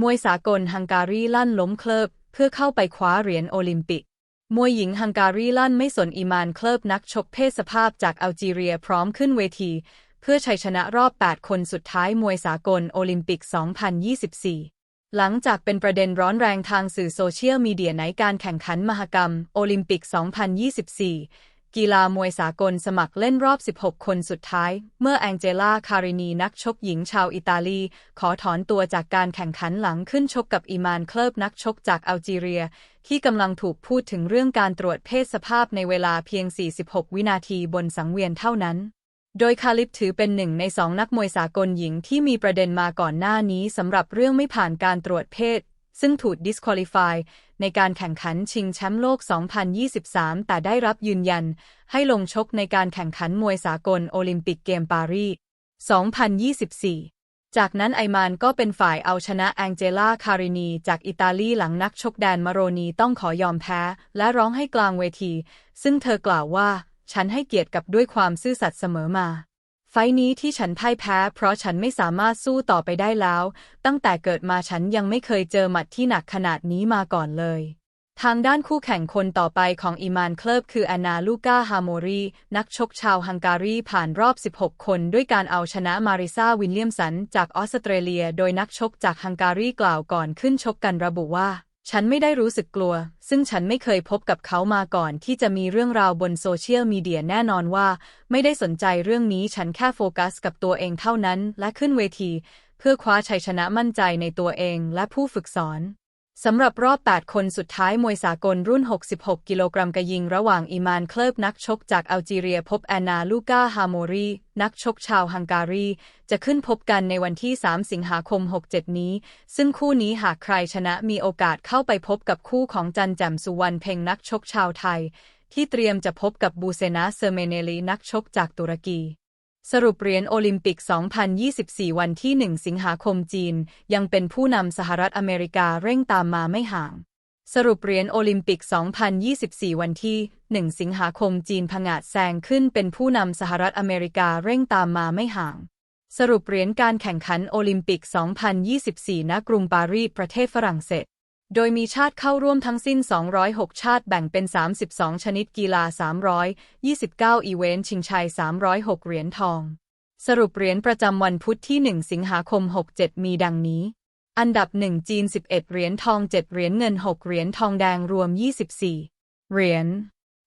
มวยสากลฮังการีลั่นล้มเคลิบเพื่อเข้าไปคว้าเหรียญโอลิมปิก มวยหญิงฮังการีลั่นไม่สนอีมานเคลิบนักชกเพศสภาพจากอัลจีเรียพร้อมขึ้นเวที เพื่อชัยชนะรอบ 8 คนสุดท้ายมวยสากลโอลิมปิก 2024 หลังจากเป็นประเด็นร้อนแรงทางสื่อโซเชียลมีเดียในการแข่งขันมหกรรม โอลิมปิก 2024 กีฬามวยสากลสมัครเล่นรอบ 16 คนสุดท้าย เมื่อแองเจล่า คารินีนักชกหญิงชาวอิตาลี ขอถอนตัวจากการแข่งขันหลังขึ้นชกกับอีมานเคลิบนักชกจากอัลจีเรีย ที่กำลังถูกพูดถึงเรื่องการตรวจเพศสภาพในเวลาเพียง 46 วินาทีบนสังเวียนเท่านั้น โดยคาลิปถือเป็นหนึ่งในสองนักมวยสากลหญิงที่มีประเด็นมาก่อนหน้านี้สำหรับเรื่องไม่ผ่านการตรวจเพศ ซึ่งถูก disqualify ในการแข่งขันชิงแชมป์โลก 2023 แต่ได้รับยืนยัน ให้ลงชกในการแข่งขันมวยสากลโอลิมปิกเกมปารีส 2024 จากนั้นไอมานก็เป็นฝ่ายเอาชนะแองเจล่าคารินีจากอิตาลีหลังนักชกแดนมาโรนีต้องขอยอมแพ้ และร้องให้กลางเวที ซึ่งเธอกล่าวว่า ฉันให้เกียรติกับด้วยความซื่อสัตย์เสมอมา ไฟนี้ที่ฉันพ่ายแพ้ เพราะฉันไม่สามารถสู้ต่อไปได้แล้ว ตั้งแต่เกิดมาฉันยังไม่เคยเจอหมัดที่หนักขนาดนี้มาก่อนเลย ทางด้านคู่แข่งคนต่อไปของอีมานเคลิบคือแอนนาลูกาฮาโมรีนักชกชาวฮังการีผ่านรอบ 16 คนด้วยการเอาชนะมาริซาวินเลียมสันจากออสเตรเลีย โดยนักชกจากฮังการีกล่าวก่อนขึ้นชกกันระบุว่า ฉันไม่ได้รู้สึกกลัว ซึ่งฉันไม่เคยพบกับเขามาก่อนที่จะมีเรื่องราวบนโซเชียลมีเดียแน่นอนว่า ไม่ได้สนใจเรื่องนี้ฉันแค่โฟกัสกับตัวเองเท่านั้น และขึ้นเวที เพื่อคว้าชัยชนะมั่นใจในตัวเองและผู้ฝึกสอน สำหรับรอบ 8 คนสุดท้ายมวยสากลรุ่น 66 กิโลกรัมกระยิงระหว่างอีมานเคลิบนักชกจากอัลจีเรียพบแอนนาลูกาฮาโมรี นักชกชาวฮังการี จะขึ้นพบกันในวันที่ 3 สิงหาคม 67 นี้ ซึ่งคู่นี้หากใครชนะมีโอกาสเข้าไปพบกับคู่ของจันแจ่มสุวรรณเพ็งนักชกชาวไทย ที่เตรียมจะพบกับบูเซนาเซเมเนลีนักชกจากตุรกี สรุปเหรียญโอลิมปิก 2024 วันที่ 1 สิงหาคมจีน ยังเป็นผู้นำสหรัฐอเมริกาเร่งตามมาไม่ห่าง สรุปเหรียญโอลิมปิก 2024 วันที่ 1 สิงหาคมจีนผงาดแซงขึ้นเป็นผู้นำสหรัฐอเมริกาเร่งตามมาไม่ห่าง สรุปเหรียญการแข่งขันโอลิมปิก 2024 ณ กรุงปารีส ประเทศฝรั่งเศส โดยมีชาติเข้าร่วมทั้งสิ้น 206 ชาติแบ่งเป็น 32 ชนิดกีฬา 329 อีเวนต์ชิงชัย 306 เหรียญทอง สรุปเหรียญประจำวันพุธที่ 1 สิงหาคม 67 มีดังนี้ อันดับ 1 จีน 11 เหรียญทอง 7 เหรียญเงิน 6 เหรียญทองแดงรวม 24 เหรียญ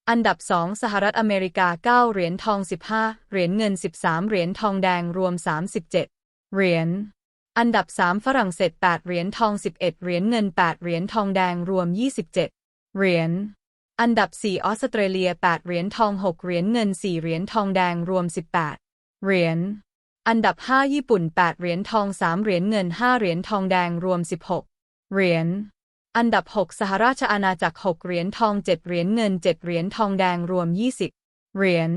อันดับ 2 สหรัฐอเมริกา 9 เหรียญทอง 15 เหรียญเงิน 13 เหรียญทองแดงรวม 37 เหรียญ อันดับ 3 ฝรั่งเศส 8 เหรียญทอง 11 เหรียญเงิน 8 เหรียญทองแดงรวม 27 เหรียญ อันดับ 4 ออสเตรเลีย 8 เหรียญทอง 6 เหรียญเงิน 4 เหรียญทองแดงรวม 18 เหรียญ อันดับ 5 ญี่ปุ่น 8 เหรียญทอง 3 เหรียญเงิน 5 เหรียญทองแดงรวม 16 เหรียญ อันดับ 6 สหราชอาณาจักร 6 เหรียญทอง 7 เหรียญเงิน 7 เหรียญทองแดงรวม 20 เหรียญ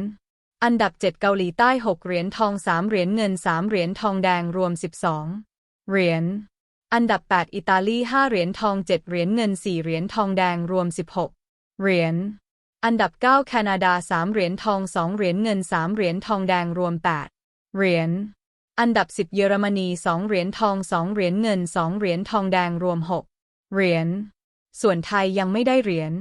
อันดับ 7 เกาหลีใต้ 6 เหรียญทอง 3 เหรียญเงิน 3 เหรียญทองแดงรวม 12 เหรียญ อันดับ 8 อิตาลี 5 เหรียญทอง 7 เหรียญเงิน 4 เหรียญทองแดงรวม 16 เหรียญ อันดับ 9 แคนาดา 3 เหรียญทอง 2 เหรียญเงิน 3 เหรียญทองแดงรวม 8 เหรียญ อันดับ 10 เยอรมนี 2 เหรียญทอง 2 เหรียญเงิน 2 เหรียญทองแดงรวม 6 เหรียญ ส่วนไทยยังไม่ได้เหรียญ